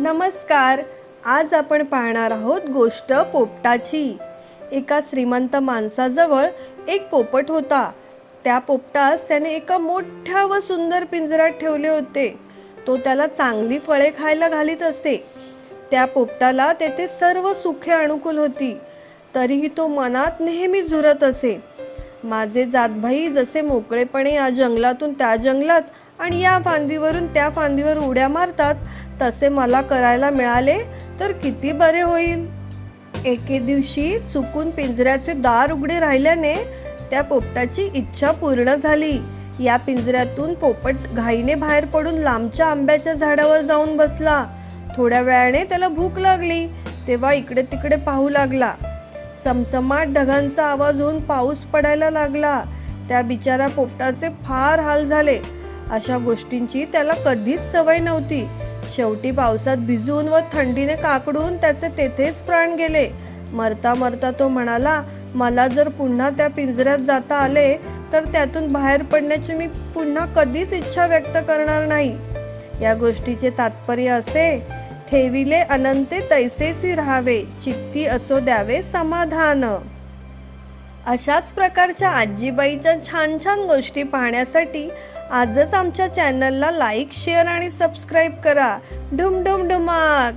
नमस्कार. आज आपण पाहणार आहोत गोष्ट पोपटाची. एका श्रीमंत माणसाजवळ एक पोपट होता. त्या पोपटास त्याने एका मोठ्या व सुंदर पिंजऱ्यात ठेवले होते. तो त्याला चांगली फळे खायला घालीत असे. त्या पोपटाला तेथे सर्व सुखे अनुकूल होती. तरीही तो मनात नेहमी झुरत असे. माझे जातभाई जसे मोकळेपणे या जंगलातून त्या जंगलात आणि या फांदीवरून त्या फांदीवर उड्या मारतात तसे मला करायला मिळाले तर किती बरे होईल? एके दिवशी चुकून पिंजऱ्याचे दार उघडे राहिल्याने त्या पोपटाची इच्छा पूर्ण झाली. या पिंजऱ्यातून पोपट घाईने बाहेर पडून लांबच्या आंब्याच्या झाडावर जाऊन बसला. थोड्या वेळाने त्याला भूक लागली तेव्हा इकडे तिकडे पाहू लागला. चमचमाट ढगांचा आवाज होऊन पाऊस पडायला लागला. त्या बिचारा पोपटाचे फार हाल झाले. अशा गोष्टींची त्याला कधीच सवय नव्हती. शेवटी पावसात भिजून व थंडीने काकडून त्याचे तेथेच प्राण गेले. मरता मरता तो म्हणाला मला जर पुन्हा त्या पिंजऱ्यात जाता आले तर त्यातून बाहेर पडण्याची मी पुन्हा कधीच इच्छा व्यक्त करणार नाही. या गोष्टीचे तात्पर्य असे ठेविले अनंते तैसेची राहावे चित्ती असो द्यावे समाधान. अशाच प्रकारच्या आजीबाईच्या छान छान गोष्टी पाहण्यासाठी आजच आमच्या चॅनलला लाईक शेअर आणि सबस्क्राईब करा. ढुम ढुमाक